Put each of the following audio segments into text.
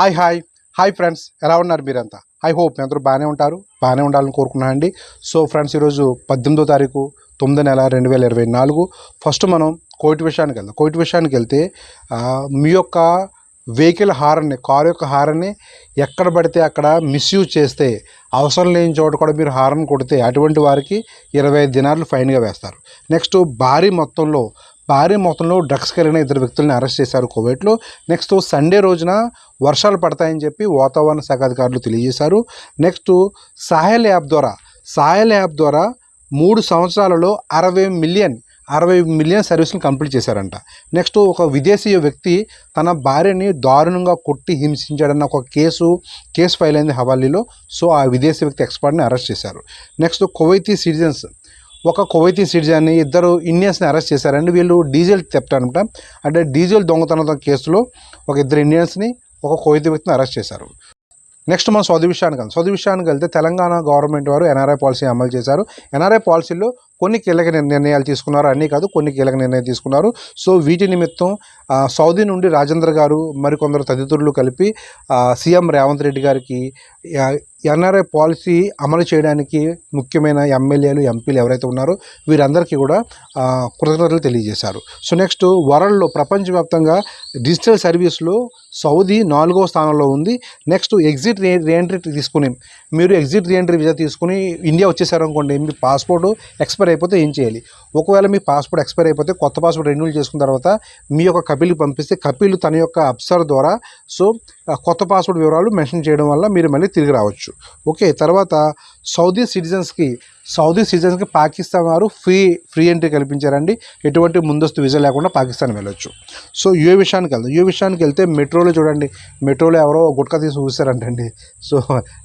Hi hi. Hi friends. ఎలా ఉన్నారు మీరంతా? ఐ హోప్ మీ అందరూ బాగానే ఉంటారు. బాగానే ఉండాలని కోరుకున్నాను అండి సో ఫ్రెండ్స్ ఈరోజు పద్దెనిమిదో తారీఖు తొమ్మిది నెల రెండు వేల ఇరవై నాలుగు. ఫస్ట్ మనం కోవిడ్ విషయానికి వెళ్దాం. కోవిడ్ విషయానికి వెళ్తే మీ యొక్క వెహికల్ హారన్ని కారు యొక్క హారన్ని ఎక్కడ పడితే అక్కడ మిస్యూజ్ చేస్తే అవసరం లేని చోట కూడా మీరు హారన్ కొడితే అటువంటి వారికి ఇరవై ఐదు దినాలు ఫైన్గా వేస్తారు. నెక్స్ట్ భారీ మొత్తంలో భారీ మొత్తంలో డ్రగ్స్ కలిగిన ఇద్దరు వ్యక్తులను అరెస్ట్ చేశారు కువైట్లో. నెక్స్ట్ సండే రోజున వర్షాలు పడతాయని చెప్పి వాతావరణ శాఖ అధికారులు తెలియజేశారు. నెక్స్ట్ సాహెల్ యాప్ ద్వారా సాహెల్ యాప్ ద్వారా మూడు సంవత్సరాలలో అరవై మిలియన్ అరవై మిలియన్ సర్వీసులు కంప్లీట్ చేశారంట. నెక్స్ట్ ఒక విదేశీ వ్యక్తి తన భార్యని దారుణంగా కొట్టి హింసించాడన్న ఒక కేసు కేసు ఫైల్ అయింది హవాలీలో. సో ఆ విదేశీ వ్యక్తి ఎక్స్పర్ట్ని అరెస్ట్ చేశారు. నెక్స్ట్ కువైతీ సిటిజన్స్ ఒక కువైతీ సిటిజన్ని ఇద్దరు ఇండియన్స్ని అరెస్ట్ చేశారండి. వీళ్ళు డీజిల్ తెప్పారనమాట అంటే డీజిల్ దొంగతనం కేసులో ఒక ఇద్దరు ఇండియన్స్ని ఒక కువైతీ వ్యక్తిని అరెస్ట్ చేశారు. నెక్స్ట్ మనం సౌదీ విషయానికి వెళ్తాం సౌదీ విషయానికి వెళ్తే తెలంగాణ గవర్నమెంట్ వారు ఎన్ఆర్ఐ పాలసీ అమలు చేశారు. ఎన్ఆర్ఐ పాలసీలో కొన్ని కీలక నిర్ణయాలు తీసుకున్నారు. అన్నీ కాదు కొన్ని కీలక నిర్ణయాలు తీసుకున్నారు. సో వీటి నిమిత్తం సౌదీ నుండి రాజేంద్ర గారు మరికొందరు తదితరులు కలిపి సీఎం రేవంత్ రెడ్డి గారికి ఎన్ఆర్ఐ పాలసీ అమలు చేయడానికి ముఖ్యమైన ఎమ్మెల్యేలు ఎంపీలు ఎవరైతే ఉన్నారో వీరందరికీ కూడా కృతజ్ఞతలు తెలియజేశారు. సో నెక్స్ట్ వరల్డ్లో ప్రపంచవ్యాప్తంగా డిజిటల్ సర్వీస్లో సౌదీ నాలుగో స్థానంలో ఉంది. నెక్స్ట్ ఎగ్జిట్ రీ రీఎంట్రీ తీసుకుని మీరు ఎగ్జిట్ రీఎంట్రీ వీసా తీసుకుని ఇండియా వచ్చేసారనుకోండి మీ పాస్పోర్ట్ ఎక్స్పైర్ అయిపోతే ఏం చేయాలి? ఒకవేళ మీ పాస్పోర్ట్ ఎక్స్పైర్ అయిపోతే కొత్త పాస్పోర్ట్ రెన్యూల్ చేసుకున్న తర్వాత మీ యొక్క కపిల్కి పంపిస్తే కపిల్ తన యొక్క అప్సర్ ద్వారా సో ఆ కొత్త పాస్వర్డ్ వివరాలు మెన్షన్ చేయడం వల్ల మీరు మళ్ళీ తిరిగి రావచ్చు. ఓకే తర్వాత సౌదీ సిటిజన్స్కి సౌదీ సిటిజన్స్కి పాకిస్తాన్ వారు ఫ్రీ ఫ్రీ ఎంట్రీ కల్పించారండి. ఎటువంటి ముందస్తు వీసా లేకుండా పాకిస్తాన్ వెళ్ళొచ్చు. సో యుఏ విషయానికి వెళ్దాం. యూ విషయానికి వెళ్తే మెట్రోలో చూడండి. మెట్రోలో ఎవరో గుట్కా తీసి చూసారంటండి సో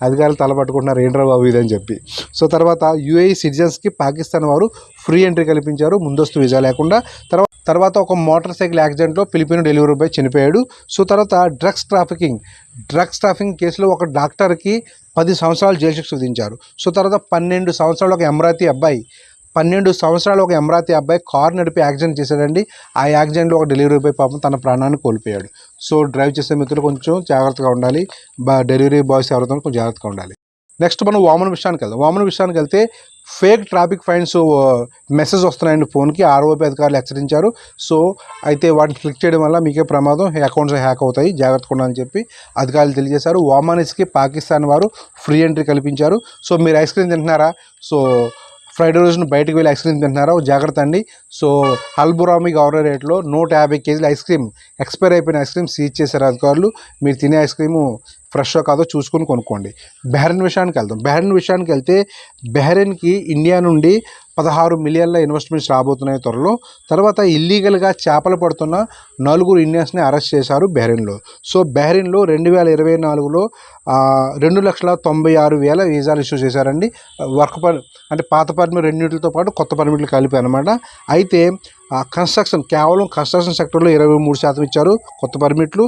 అధికారులు తలపట్టుకుంటున్నారు ఏంట్రా బాబు ఇదని చెప్పి. సో తర్వాత యుఏఈ సిటిజన్స్కి పాకిస్తాన్ వారు ఫ్రీ ఎంట్రీ కల్పించారు ముందస్తు వీసా లేకుండా. తర్వాత తర్వాత ఒక మోటార్ సైకిల్ యాక్సిడెంట్లో పిలిపిన డెలివరీ బాయ్ చనిపోయాడు. సో తర్వాత డ్రగ్స్ ట్రాఫికింగ్. డ్రగ్స్ ట్రాఫికింగ్ కేసులో ఒక డాక్టర్కి పది సంవత్సరాలు జైలు శిక్ష విధించారు. సో తర్వాత పన్నెండు సంవత్సరాలు ఒక అమరావతి అబ్బాయి పన్నెండు సంవత్సరాలు ఒక అమరావతి అబ్బాయి కారు నడిపి యాక్సిడెంట్ చేశాడండి. ఆ యాక్సిడెంట్లో ఒక డెలివరీ బాయ్ పాపం తన ప్రాణాన్ని కోల్పోయాడు. సో డ్రైవ్ చేసే మిత్రులు కొంచెం జాగ్రత్తగా ఉండాలి. బా డెలివరీ బాయ్స్ ఎవరితో కొంచెం జాగ్రత్తగా ఉండాలి. నెక్స్ట్ మనం వామన్ విషయానికి వెళ్దాం. వామన్ విషయానికి వెళ్తే ఫేక్ ట్రాఫిక్ ఫైన్స్ మెసేజ్ వస్తున్నాయండి ఫోన్కి. ఆర్ఓపీ అధికారులు హెచ్చరించారు. సో అయితే వాటిని క్లిక్ చేయడం వల్ల మీకే ప్రమాదం. అకౌంట్స్ హ్యాక్ అవుతాయి. జాగ్రత్తగా అని చెప్పి అధికారులు తెలియజేశారు. వామానిస్కి పాకిస్తాన్ వారు ఫ్రీ ఎంట్రీ కల్పించారు. సో మీరు ఐస్ క్రీమ్ తింటున్నారా? సో ఫ్రైడే రోజున బయటకు వెళ్ళి ఐస్ క్రీమ్ తింటున్నారా? జాగ్రత్త అండి. సో హల్బురామి గవర్నరేట్లో నూట యాభై కేజీల ఐస్ క్రీమ్ ఎక్స్పైర్ అయిపోయిన ఐస్ క్రీమ్ సీజ్ చేశారు అధికారులు మీరు తినే ఐస్ క్రీము ఫ్రెష్ కాదో చూసుకొని కొనుక్కోండి. బెహ్రెన్ విషయానికి వెళ్దాం. బెహ్రెన్ విషయానికి వెళ్తే బెహ్రెన్కి ఇండియా నుండి పదహారు మిలియన్ల ఇన్వెస్ట్మెంట్స్ రాబోతున్నాయి త్వరలో. తర్వాత ఇల్లీగల్గా చేపలు పడుతున్న నలుగురు ఇండియన్స్ని అరెస్ట్ చేశారు బెహ్రెన్లో. సో బెహ్రెన్లో రెండు వేల ఇరవై నాలుగులో రెండు లక్షల తొంభై ఆరు వేల వీసాలు ఇష్యూ చేశారండి. వర్క్ పర్ అంటే పాత పర్మిట్ రెండింటితో పాటు కొత్త పర్మిట్లు కలిపి అనమాట అయితే ఆ కన్స్ట్రక్షన్ కేవలం కన్స్ట్రక్షన్ సెక్టర్లో ఇరవై మూడు శాతం ఇచ్చారు. కొత్త పర్మిట్లు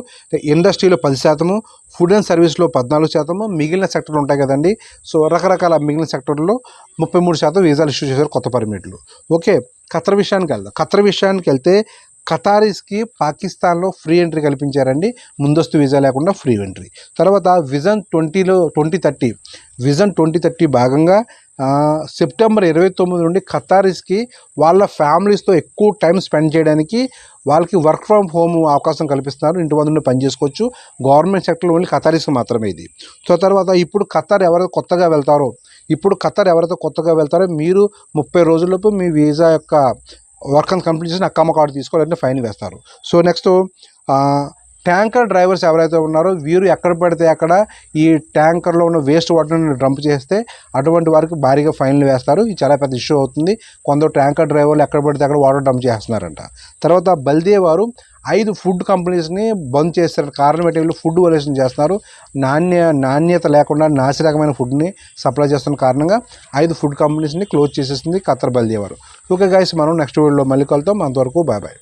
ఇండస్ట్రీలో పది శాతము ఫుడ్ అండ్ సర్వీస్లో పద్నాలుగు శాతము మిగిలిన సెక్టర్లు ఉంటాయి కదండి. సో రకరకాల మిగిలిన సెక్టర్లో ముప్పై మూడు శాతం వీసాలు ఇష్యూ చేశారు కొత్త పర్మిట్లు. ఓకే ఖతర్ విషయానికి వెళ్దాం. ఖతర్ విషయానికి వెళ్తే ఖతారీస్కి పాకిస్తాన్లో ఫ్రీ ఎంట్రీ కల్పించారండి. ముందస్తు వీసా లేకుండా ఫ్రీ ఎంట్రీ. తర్వాత విజన్ ట్వంటీలో twenty thirty vision twenty thirty భాగంగా సెప్టెంబర్ ఇరవై తొమ్మిది నుండి ఖతారిస్కి వాళ్ళ ఫ్యామిలీస్తో ఎక్కువ టైం స్పెండ్ చేయడానికి వాళ్ళకి వర్క్ ఫ్రమ్ హోమ్ అవకాశం కల్పిస్తున్నారు. ఇంటి వద్ద నుండి పని చేసుకోవచ్చు. గవర్నమెంట్ సెక్టర్లో ఓన్లీ ఖతారీస్కి మాత్రమే ఇది. సో తర్వాత ఇప్పుడు ఖతార్ ఎవరైతే కొత్తగా వెళ్తారో ఇప్పుడు ఖతార్ ఎవరైతే కొత్తగా వెళ్తారో మీరు ముప్పై రోజుల్లోపు మీ వీసా యొక్క వర్క్ అండ్ కంప్లీట్ చేసి అక్కమ్మ కార్డు తీసుకోవాలంటే ఫైన్ వేస్తారు. సో నెక్స్ట్ ట్యాంకర్ డ్రైవర్స్ ఎవరైతే ఉన్నారో వీరు ఎక్కడ పడితే అక్కడ ఈ ట్యాంకర్లో ఉన్న వేస్ట్ వాటర్ని డంప్ చేస్తే అటువంటి వారికి భారీగా ఫైన్లు వేస్తారు. ఇది చాలా పెద్ద ఇష్యూ అవుతుంది. కొందరు ట్యాంకర్ డ్రైవర్లు ఎక్కడ పడితే అక్కడ వాటర్ డంప్ చేస్తున్నారంట. తర్వాత బల్దే వారు ఐదు ఫుడ్ కంపెనీస్ని బంద్ చేస్తారు కారణం ఏంటి? వీళ్ళు ఫుడ్ వలేషన్ చేస్తున్నారు. నాణ్య నాణ్యత లేకుండా నాసిరకమైన ఫుడ్ని సప్లై చేస్తున్న కారణంగా ఐదు ఫుడ్ కంపెనీస్ని క్లోజ్ చేసేసింది ఖత్తర్ బల్దేవారు ఓకే గైస్ మనం నెక్స్ట్ వీడియోలో మళ్ళీ కలుతాం అంతవరకు బాయ్ బాయ్